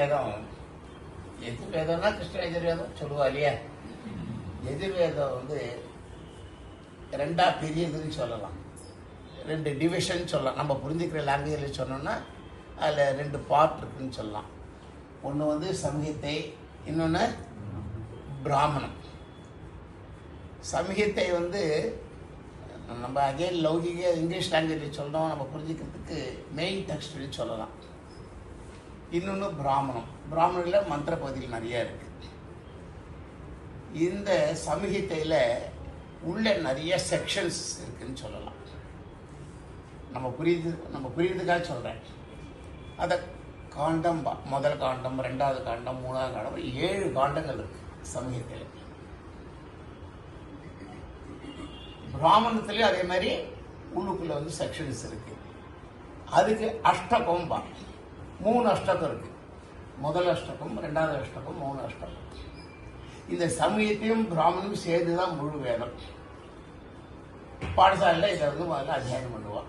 எதிர்வேதம். எதிர்வேதம்னா கிருஷ்ண எதிர்வேதம் சொல்லுவா இல்லையா? எதிர்வேதம் வந்து ரெண்டா பெரியதுன்னு சொல்லலாம். ரெண்டு டிவிஷன் சொல்லலாம். நம்ம புரிஞ்சுக்கிற லாங்குவேஜில் சொன்னோம்னா அதில் ரெண்டு பார்ட் இருக்குன்னு சொல்லலாம். ஒன்று வந்து சமீகத்தை இன்னொன்று பிராமணம். சமீகத்தை வந்து நம்ம அகைன் லௌகிக இங்கிலீஷ் லாங்குவேஜில் சொல்கிறோம் நம்ம புரிஞ்சுக்கிறதுக்கு மெயின் டெக்ஸ்ட்னு சொல்லலாம். இன்னொன்று பிராமணம். பிராமணில் மந்திர பகுதிகள் நிறைய இருக்கு. இந்த சமூகத்தையில் உள்ள நிறைய செக்ஷன்ஸ் இருக்குன்னு சொல்லலாம். நம்ம புரியுது நம்ம புரியுறதுக்காக சொல்கிறேன் அதை காண்டம் பா- முதல் காண்டம் ரெண்டாவது காண்டம் மூணாவது காண்டம் ஏழு காண்டங்கள் இருக்கு சமூகத்தில். பிராமணத்துலேயும் அதே மாதிரி உள்ளுக்குள்ளே வந்து செக்ஷன்ஸ் இருக்கு. அதுக்கு அஷ்டகோம்பா. மூணு அஷ்டகம் இருக்கு. முதல் அஷ்டகம் ரெண்டாவது அஷ்டகம் மூணு அஷ்டகம். இந்த சமயத்தையும் பிராமணும் சேர்ந்து தான் முழு வேதம். பாடசாலையில் இதை வந்து முதல்ல அத்தியாயம் பண்ணுவான்.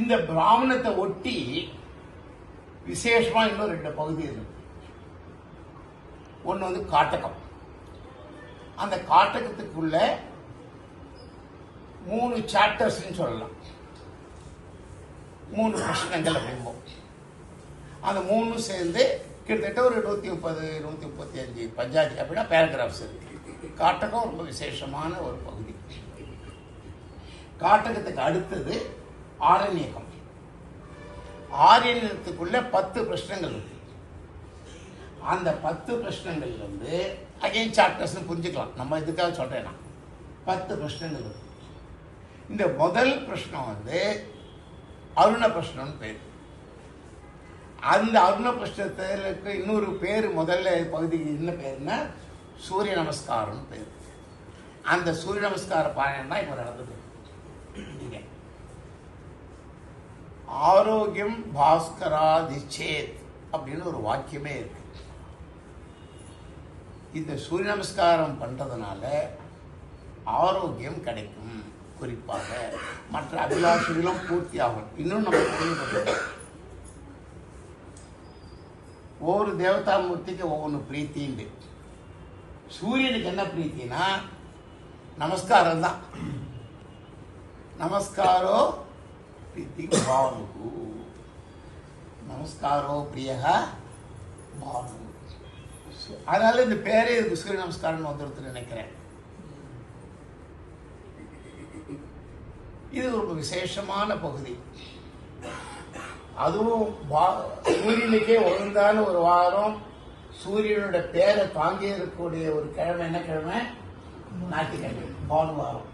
இந்த பிராமணத்தை ஒட்டி விசேஷமா இன்னும் ரெண்டு பகுதி இருக்கு. ஒன்று வந்து காட்டகம். அந்த காட்டகத்துக்குள்ள மூணு சாப்டர்ஸ்ன்னு சொல்லலாம். மூணு பிரச்சனைகள் அப்படிம்போம். அந்த மூணும் சேர்ந்து கிட்டத்தட்ட ஒரு நூற்றி முப்பது நூற்றி முப்பத்தி அஞ்சு பஞ்சாயத்து அப்படின்னா பேராகிராஃப்ஸ் இருக்குது காட்டகம் ரொம்ப விசேஷமான ஒரு பகுதி. காட்டகத்துக்கு அடுத்தது ஆரண்யகம். ஆரண்யத்துக்குள்ள பத்து பிரச்சனைகள் இருக்கு. அந்த பத்து பிரச்சனைகள் வந்து அகைன் சாப்டர்ஸ்னு புரிஞ்சுக்கலாம். நம்ம இதுக்காக சொல்கிறேன் நான். பத்து பிரச்சனைகள் இருக்கு. இந்த முதல் பிரச்சனை வந்து அருண பிரச்சனம்னு பேர். அந்த அருண இருக்க இன்னொரு பேர் முதல்ல பகுதிக்கு என்ன பேருன்னா சூரிய நமஸ்காரம்னு பேர். அந்த சூரிய நமஸ்கார பாயணம் தான் இப்போ நடந்தது. ஆரோக்கியம் பாஸ்கராதிச்சேத் அப்படின்னு ஒரு வாக்கியமே இருக்கு. இந்த சூரிய நமஸ்காரம் பண்ணுறதுனால ஆரோக்கியம் கிடைக்கும். குறிப்பாக மற்ற அபிலாஷைகளும் பூர்த்தி ஆகும் இன்னும் நம்ம புரிஞ்சுக்கணும். ஒவ்வொரு தேவதா மூர்த்திக்கு ஒவ்வொன்று பிரீத்திண்டு சூரியனுக்கு என்ன பிரீத்தினா நமஸ்காரம் தான். நமஸ்காரோ பிரீத்தி பானு நமஸ்காரோ பிரியகா பானு அதனால இந்த பேரே இருக்கு சூரிய நமஸ்காரம்னு வந்துருத்து நினைக்கிறேன். இது ஒரு விசேஷமான பகுதி. அதுவும் சூரியனுக்கே ஒழுங்கான ஒரு வாரம் சூரியனோட பேரை தாங்கி இருக்கக்கூடிய ஒரு கிழமை என்ன கிழமை? ஞாயிற்றுக்கிழமை பானுவாரம்.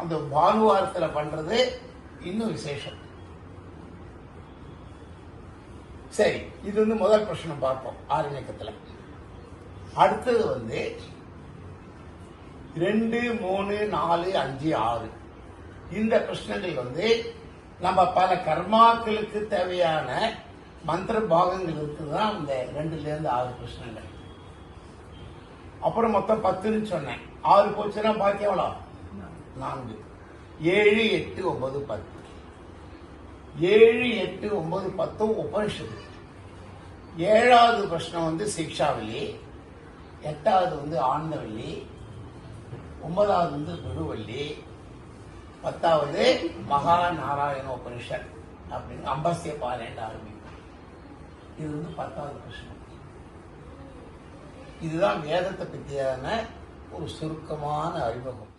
அந்த பானுவாரத்துல பண்றது இன்னும் விசேஷம். சரி இது வந்து முதல் பிரச்சனை பார்ப்போம் ஆரணியக்கத்தில் அடுத்தது வந்து ரெண்டு மூணு நாலு அஞ்சு ஆறு. இந்த பிரச்சனைகள் வந்து நம்ம பல கர்மாக்களுக்கு தேவையான மந்திர பாகங்கள் இருக்குதுதான் இந்த ரெண்டுல இருந்து ஆறு கிருஷ்ணங்கள் அப்புறம் மொத்தம் பத்துன்னு சொன்னேன். ஆறு போச்சுன்னா பாக்கி எவ்வளோ? நான்கு. ஏழு எட்டு ஒன்பது பத்து. ஏழு எட்டு ஒன்பது பத்தும் உபனிஷத்து. ஏழாவது பிரச்சனை வந்து சிக்ஷாவலி எட்டாவது வந்து ஆனந்தவல்லி ஒன்பதாவது வந்து பெருவள்ளி பத்தாவது மகா நாராயண உபனிஷத் அப்படின்னு அம்பஸ்திய பாறைன்னு ஆரம்பிக்கும். இது வந்து பத்தாவது பிரச்சனை இதுதான் வேதத்தை பற்றியான ஒரு சுருக்கமான அறிமுகம்.